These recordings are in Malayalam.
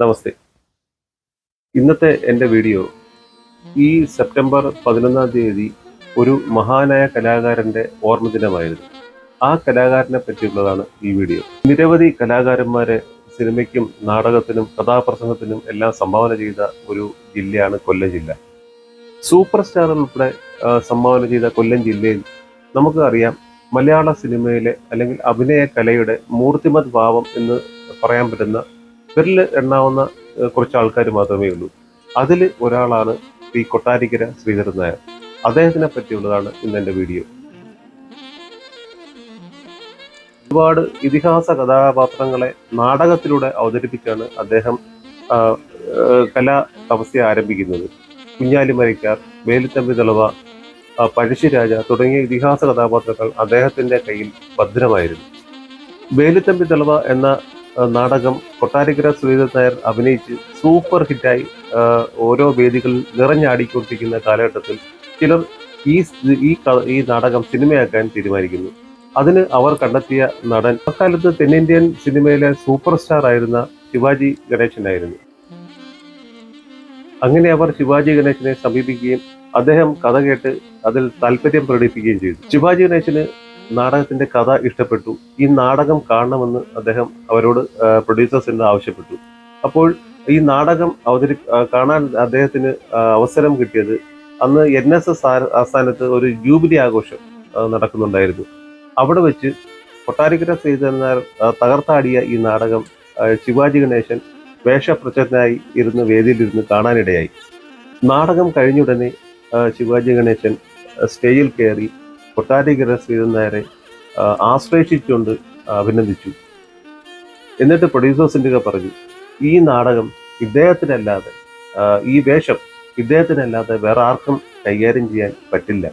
നമസ്തേ. ഇന്നത്തെ എന്റെ വീഡിയോ ഈ സെപ്റ്റംബർ പതിനൊന്നാം തീയതി ഒരു മഹാനായ കലാകാരന്റെ ഓർമ്മ ദിനമായിരുന്നു ആ കലാകാരനെ പറ്റിയുള്ളതാണ് ഈ വീഡിയോ. നിരവധി കലാകാരന്മാരെ സിനിമയ്ക്കും നാടകത്തിനും കഥാപ്രസംഗത്തിനും എല്ലാം സംഭാവന ചെയ്ത ഒരു ജില്ലയാണ് കൊല്ലം ജില്ല. സൂപ്പർ സ്റ്റാർ ഉൾപ്പെടെ സംഭാവന ചെയ്ത കൊല്ലം ജില്ലയിൽ നമുക്ക് അറിയാം മലയാള സിനിമയിലെ അല്ലെങ്കിൽ അഭിനയ കലയുടെ മൂർത്തിമത് ഭാവം എന്ന് പറയാൻ പറ്റുന്ന വിരൽ എണ്ണാവുന്ന കുറച്ച് ആൾക്കാർ മാത്രമേ ഉള്ളൂ. അതിൽ ഒരാളാണ് ഈ കൊട്ടാരിക്കര ശ്രീധരൻ നായർ. അദ്ദേഹത്തിനെ പറ്റിയുള്ളതാണ് ഇന്ന് എന്റെ വീഡിയോ. ഒരുപാട് ഇതിഹാസ കഥാപാത്രങ്ങളെ നാടകത്തിലൂടെ അവതരിപ്പിച്ചാണ് അദ്ദേഹം കലാ തപസ്യ ആരംഭിക്കുന്നത്. കുഞ്ഞാലിമരയ്ക്കാർ വേലുത്തമ്പി തളവ പഴശ്ശിരാജ തുടങ്ങിയ ഇതിഹാസ കഥാപാത്രങ്ങൾ അദ്ദേഹത്തിന്റെ കയ്യിൽ ഭദ്രമായിരുന്നു. വേലുത്തമ്പി തളവ എന്ന നാടകം കൊട്ടാരക്കര സുരേന്ദ്രൻ നായർ അഭിനയിച്ച് സൂപ്പർ ഹിറ്റായി ഓരോ വേദികളിൽ നിറഞ്ഞാടിക്കൊണ്ടിരിക്കുന്ന കാലഘട്ടത്തിൽ ചിലർ ഈ ഈ ഈ നാടകം സിനിമയാക്കാൻ തീരുമാനിക്കുന്നു. അതിന് അവർ കണ്ടെത്തിയ നടൻ അക്കാലത്ത് തെന്നിന്ത്യൻ സിനിമയിലെ സൂപ്പർ സ്റ്റാർ ആയിരുന്ന ശിവാജി ഗണേശനായിരുന്നു. അങ്ങനെ അവർ ശിവാജി ഗണേശനെ സമീപിക്കുകയും അദ്ദേഹം കഥ കേട്ട് അതിൽ താല്പര്യം പ്രകടിപ്പിക്കുകയും ചെയ്തു. ശിവാജി ഗണേശന് നാടകത്തിന്റെ കഥ ഇഷ്ടപ്പെട്ടു. ഈ നാടകം കാണണമെന്ന് അദ്ദേഹം അവരോട് പ്രൊഡ്യൂസേഴ്സിനോട് ആവശ്യപ്പെട്ടു. അപ്പോൾ ഈ നാടകം അവതരി കാണാൻ അദ്ദേഹത്തിന് അവസരം കിട്ടിയത് അന്ന് എൻ എസ് എസ് ആസ്ഥാനത്ത് ഒരു ജൂബിലി ആഘോഷം നടക്കുന്നുണ്ടായിരുന്നു. അവിടെ വെച്ച് കൊട്ടാരിക്കര ശ്രീധരനാർ തകർത്താടിയ ഈ നാടകം ശിവാജി ഗണേശൻ വേഷപ്രച്ഛനായി ഇരുന്ന് വേദിയിലിരുന്ന് കാണാനിടയായി. നാടകം കഴിഞ്ഞുടനെ ശിവാജി ഗണേശൻ സ്റ്റേജിൽ കയറി നായരെ ആ, ആശ്ലേഷിച്ചുകൊണ്ട് അഭിനന്ദിച്ചു. എന്നിട്ട് പ്രൊഡ്യൂസേഴ്സിന്റെ പറഞ്ഞു ഈ നാടകം ഇദ്ദേഹത്തിനല്ലാതെ ഈ വേഷം ഇദ്ദേഹത്തിനല്ലാതെ വേറെ ആർക്കും കൈകാര്യം ചെയ്യാൻ പറ്റില്ല.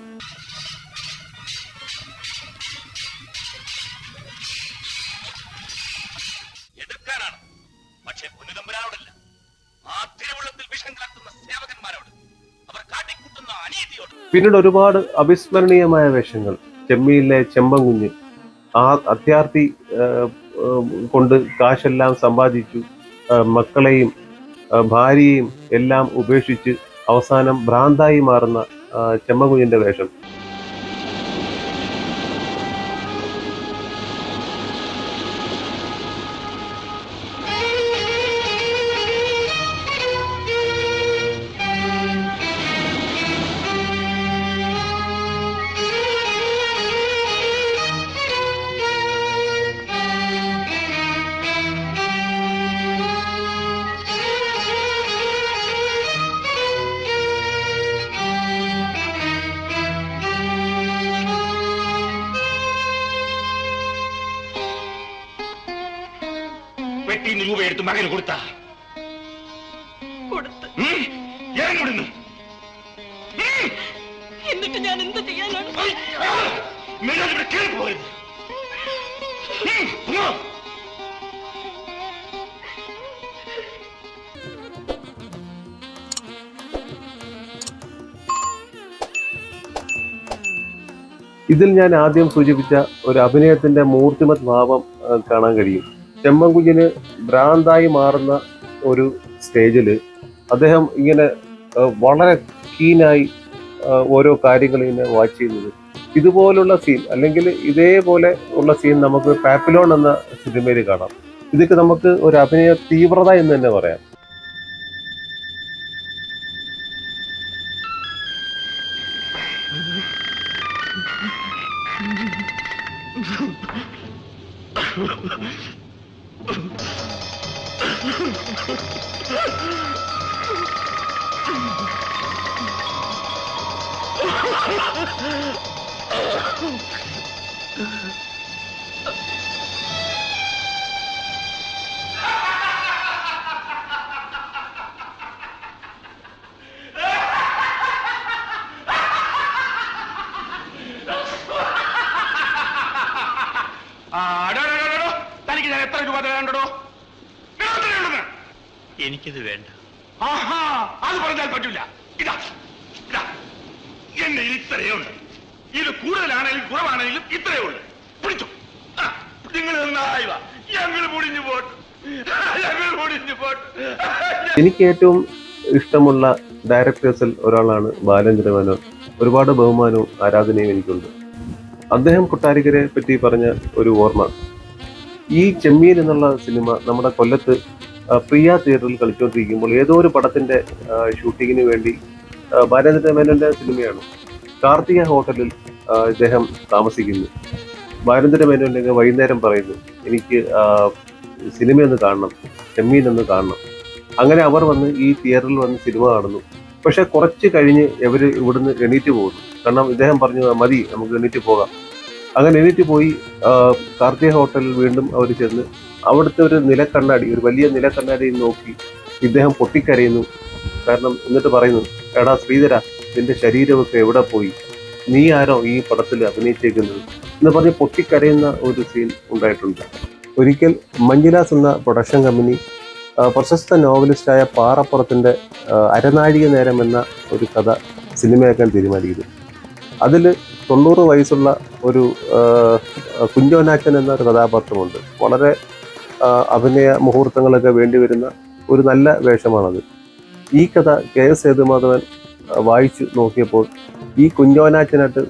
പിന്നീട് ഒരുപാട് അവിസ്മരണീയമായ വേഷങ്ങൾ. ചെമ്മീനിലെ ചെമ്പൻകുഞ്ഞ്. ആ അത്യാർത്ഥി കൊണ്ട് കാശെല്ലാം സമ്പാദിച്ചു മക്കളെയും ഭാര്യയും എല്ലാം ഉപേക്ഷിച്ച് അവസാനം ഭ്രാന്തായി മാറുന്ന ചെമ്മകുഞ്ഞിന്റെ വേഷം. വെട്ടിന്ന് രൂപ എടുത്ത് മകന് കൊടുത്ത. കൊടുത്ത്. ഇറങ്ങിവിടുന്നു എന്നിട്ട് ഞാൻ എന്ത് ചെയ്യാനാണ്? ഇവിടെ കയറി പോകരുത്. ഇതിൽ ഞാൻ ആദ്യം സൂചിപ്പിച്ച ഒരു അഭിനയത്തിന്റെ മൂർത്തിമത് ഭാവം കാണാൻ കഴിയും. ചെമ്മൻകുഞ്ഞിന് ഭ്രാന്തായി മാറുന്ന ഒരു സ്റ്റേജിൽ അദ്ദേഹം ഇങ്ങനെ വളരെ കീനായി ഓരോ കാര്യങ്ങൾ ഇങ്ങനെ വാച്ച് ചെയ്യുന്നത്. ഇതുപോലുള്ള സീൻ അല്ലെങ്കിൽ ഇതേപോലെ ഉള്ള സീൻ നമുക്ക് പാപ്പിലോൺ എന്ന സിനിമയിൽ കാണാം. ഇതൊക്കെ നമുക്ക് ഒരു അഭിനയ തീവ്രത എന്ന് തന്നെ പറയാം. ആ, 아 തനിക്ക് ഞാൻ എത്ര രൂപ തരാണ്ടോ എനിക്കിത് വേണ്ട. ആഹാ അത് പറഞ്ഞാൽ പറ്റില്ല ഇതാ ഇതാ. എന്നെ ഇത്രയേ ഉള്ളൂ. ഇത് കൂടുതലാണെങ്കിലും കുറവാണെങ്കിലും ഇത്രയേ ഉള്ളൂ. പിടിച്ചു. നിങ്ങൾ നന്നായി വാ. ഞങ്ങൾ മുടിഞ്ഞു പോട്ടു. ഞങ്ങൾ മുടിഞ്ഞു പോട്ടു. എനിക്ക് ഏറ്റവും ഇഷ്ടമുള്ള ഡയറക്ടേഴ്സിൽ ഒരാളാണ് ബാലചന്ദ്ര മേനോൻ ഒരുപാട് ബഹുമാനവും ആരാധനയും എനിക്കുണ്ട്. അദ്ദേഹം കൊട്ടാരിക്കരെ പറ്റി പറഞ്ഞ ഒരു ഓർമ്മ. ഈ ചെമ്മീൻ എന്നുള്ള സിനിമ നമ്മുടെ കൊല്ലത്ത് പ്രിയ തിയേറ്ററിൽ കളിച്ചുകൊണ്ടിരിക്കുമ്പോൾ ഏതോ ഒരു പടത്തിന്റെ ഷൂട്ടിങ്ങിന് വേണ്ടി ആ, ബാലേന്ദ്ര മേനോന്റെ സിനിമയാണ്. കാർത്തിക ഹോട്ടലിൽ ഇദ്ദേഹം താമസിക്കുന്നു. ബാലേന്ദ്ര മേനോന്റെ വൈകുന്നേരം പറയുന്നു എനിക്ക് സിനിമ ഒന്ന് കാണണം ചെമ്മീൻ ഒന്ന് കാണണം. അങ്ങനെ അവർ വന്ന് ഈ തിയേറ്ററിൽ വന്ന് സിനിമ കാണുന്നു. പക്ഷെ കുറച്ച് കഴിഞ്ഞ് ഇവർ ഇവിടുന്ന് എണീറ്റ് പോകുന്നു. കാരണം ഇദ്ദേഹം പറഞ്ഞു മതി നമുക്ക് എണീറ്റ് പോകാം. അങ്ങനെ എണീറ്റ് പോയി കാർത്തിക ഹോട്ടലിൽ വീണ്ടും അവർ ചെന്ന് അവിടുത്തെ ഒരു നിലക്കണ്ണാടി ഒരു വലിയ നിലക്കണ്ണാടി നോക്കി ഇദ്ദേഹം പൊട്ടിക്കരയുന്നു. കാരണം എന്നിട്ട് പറയുന്നു എടാ ശ്രീധര നിന്റെ ശരീരമൊക്കെ എവിടെ പോയി? നീ ആരോ ഈ പടത്തിൽ അഭിനയിച്ചേക്കുന്നത്? എന്ന് പറഞ്ഞ് പൊട്ടിക്കരയുന്ന ഒരു സീൻ ഉണ്ടായിട്ടുണ്ട്. ഒരിക്കൽ മഞ്ജുലാസ് എന്ന പ്രൊഡക്ഷൻ കമ്പനി പ്രശസ്ത നോവലിസ്റ്റായ പാറപ്പുറത്തിന്റെ അരനാഴിക നേരം എന്ന ഒരു കഥ സിനിമയാക്കാൻ തീരുമാനിക്കുന്നു. അതിൽ തൊണ്ണൂറ് വയസ്സുള്ള ഒരു കുഞ്ഞോനാച്ചൻ എന്നൊരു കഥാപാത്രമുണ്ട്. വളരെ അഭിനയ മുഹൂർത്തങ്ങളൊക്കെ വേണ്ടി വരുന്ന ഒരു നല്ല വേഷമാണത്. ഈ കഥ കെ എസ് സേതുമാധവൻ വായിച്ചു നോക്കിയപ്പോൾ ഈ കുഞ്ഞോനാച്ചനായിട്ട്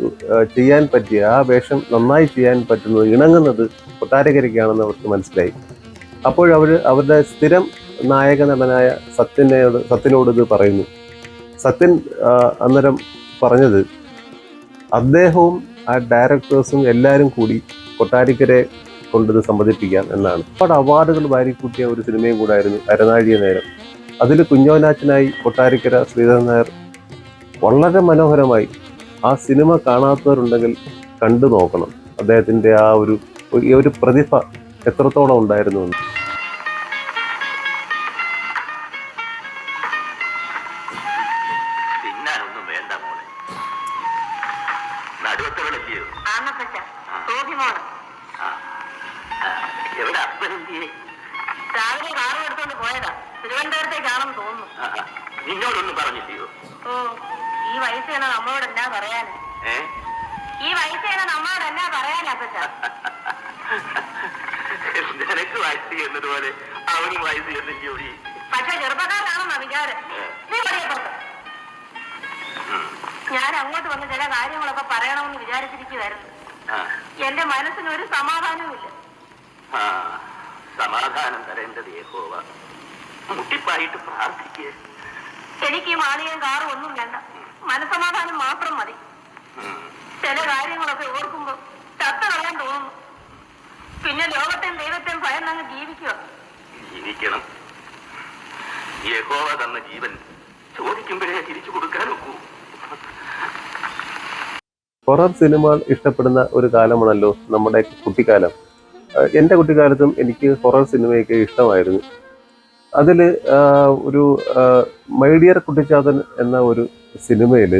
ചെയ്യാൻ പറ്റിയ ആ വേഷം നന്നായി ചെയ്യാൻ പറ്റുന്നത് ഇണങ്ങുന്നത് കൊട്ടാരക്കരയ്ക്കാണെന്ന് അവർക്ക് മനസ്സിലായി. അപ്പോഴവർ അവരുടെ സ്ഥിരം നായക നടനായ സത്യനോട് സത്യനോട് ഇത് പറയുന്നു. സത്യൻ അന്നേരം പറഞ്ഞത് അദ്ദേഹവും ആ ഡയറക്ടേഴ്സും എല്ലാവരും കൂടി കൊട്ടാരിക്കരെ കൊണ്ടത് സമ്മതിപ്പിക്കാം എന്നാണ്. ഒരുപാട് അവാർഡുകൾ വാരിക്കൂട്ടിയ ഒരു സിനിമയും കൂടായിരുന്നു അരനാഴിയ നേരം. അതിൽ കുഞ്ഞോനാച്ചനായി കൊട്ടാരിക്കര ശ്രീധരൻ നായർ വളരെ മനോഹരമായി ആ സിനിമ കാണാത്തവരുണ്ടെങ്കിൽ കണ്ടു നോക്കണം. അദ്ദേഹത്തിന്റെ ആ ഒരു ഒരു- പ്രതിഭ എത്രത്തോളം ഉണ്ടായിരുന്നു തോതിമോണ് എവിടെ അപ്പനെന്തിയെ രാവിലെ കാറ് എടുത്തോണ്ട് പോയതാ. തിരുവനന്തപുരത്തേക്കാണെന്ന് തോന്നുന്നു. നിന്നോടൊന്നും പറഞ്ഞില്ലയോ? ഓ ഈ വയസ്സേന നമ്മളോട് എന്നാ പറയാന്? ഏ? ഈ വയസ്സേന നമ്മളോട് എന്നാ പറയാൻ അപ്പച്ച? നിനക്ക് വയസ്സ് എന്നതുപോലെ അവനും വയസ്സ് എന്നും ജോലി. പക്ഷെ ചെറുപ്പക്കാരനാണെന്നാ വിചാരം. നീ പറയപ്പുറത്ത് ഞാൻ അങ്ങോട്ട് വന്ന് ചില കാര്യങ്ങളൊക്കെ പറയണമെന്ന് വിചാരിച്ചിരിക്കുവായിരുന്നു. ആ, എന്റെ മനസ്സിന് ഒരു സമാധാനമില്ല സമാധാനം തരേണ്ടത് യഹോവ. മുട്ടിപ്പായിട്ട് പ്രാർത്ഥിക്കുക എനിക്ക് ഈ മാളികയും കാറും ഒന്നും വേണ്ട. മനസ്സമാധാനം മാത്രം മതി. ചില കാര്യങ്ങളൊക്കെ ഓർക്കുമ്പോ ചത്ത കളയാൻ തോന്നുന്നു. പിന്നെ ലോകത്തെയും ദൈവത്തെയും ഭയന്നങ്ങ് ജീവിക്കുക. ജീവിക്കണം. യഹോവ തന്ന ജീവൻ ചോദിക്കുമ്പോഴേ തിരിച്ചു കൊടുക്കാൻ ഹൊറർ സിനിമകൾ ഇഷ്ടപ്പെടുന്ന ഒരു കാലമാണല്ലോ നമ്മുടെ കുട്ടിക്കാലം. എന്റെ കുട്ടിക്കാലത്തും എനിക്ക് ഹൊറർ സിനിമയൊക്കെ ഇഷ്ടമായിരുന്നു. അതിൽ ഒരു മൈഡിയർ കുട്ടിച്ചാതൻ എന്ന ഒരു സിനിമയിൽ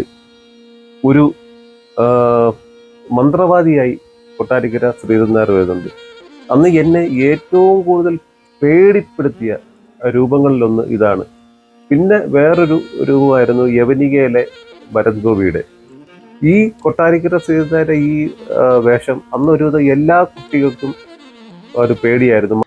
ഒരു മന്ത്രവാദിയായി കൊട്ടാരിക്കര ശ്രീധരനാർ വരുന്നുണ്ട്. അന്ന് എന്നെ ഏറ്റവും കൂടുതൽ പേടിപ്പെടുത്തിയ രൂപങ്ങളിലൊന്ന് ഇതാണ്. പിന്നെ വേറൊരു രൂപമായിരുന്നു യവനികയിലെ ഭരത് ഗോപിയുടെ ഈ കൊട്ടാരിക്കര ശ്രീധരന്റെ ഈ വേഷം അന്നൊരു എല്ലാ കുട്ടികൾക്കും ഒരു പേടിയായിരുന്നു.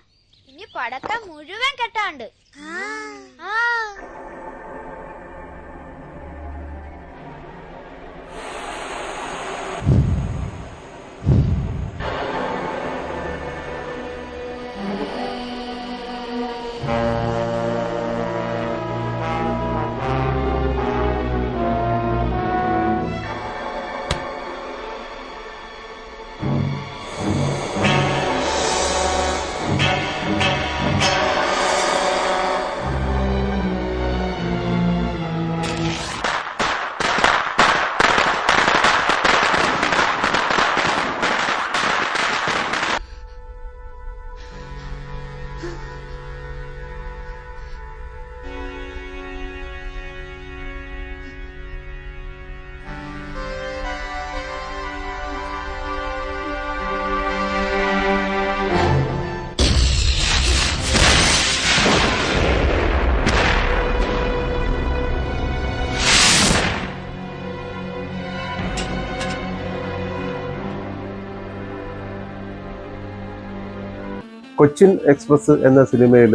കൊച്ചിൻ എക്സ്പ്രസ് എന്ന സിനിമയിൽ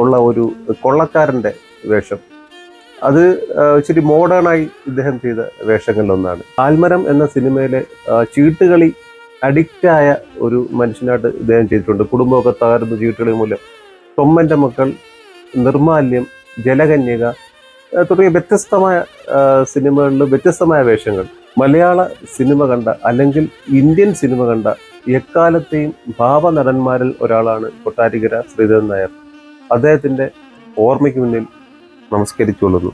ഉള്ള ഒരു കൊള്ളക്കാരന്റെ വേഷം. അത് ഇച്ചിരി മോഡേണായി ഇദ്ദേഹം ചെയ്ത വേഷങ്ങളിലൊന്നാണ്. ആൽമരം എന്ന സിനിമയിലെ ചീട്ടുകളി അഡിക്റ്റായ ഒരു മനുഷ്യനായിട്ട് ഇദ്ദേഹം ചെയ്തിട്ടുണ്ട്. കുടുംബമൊക്കെ തകർന്ന് ചീട്ടുകളി മൂലം തൊമ്മന്റെ മക്കൾ നിർമാല്യം ജലകന്യക തുടങ്ങിയ വ്യത്യസ്തമായ സിനിമകളിൽ വ്യത്യസ്തമായ വേഷങ്ങൾ മലയാള സിനിമ കണ്ട അല്ലെങ്കിൽ ഇന്ത്യൻ സിനിമ കണ്ട എക്കാലത്തെയും ഭാവ നടന്മാരിൽ ഒരാളാണ് കൊട്ടാരിക്കര ശ്രീധരൻ നായർ. അദ്ദേഹത്തിന്റെ ഓർമ്മയ്ക്ക് മുന്നിൽ നമസ്കരിച്ചുകൊള്ളുന്നു.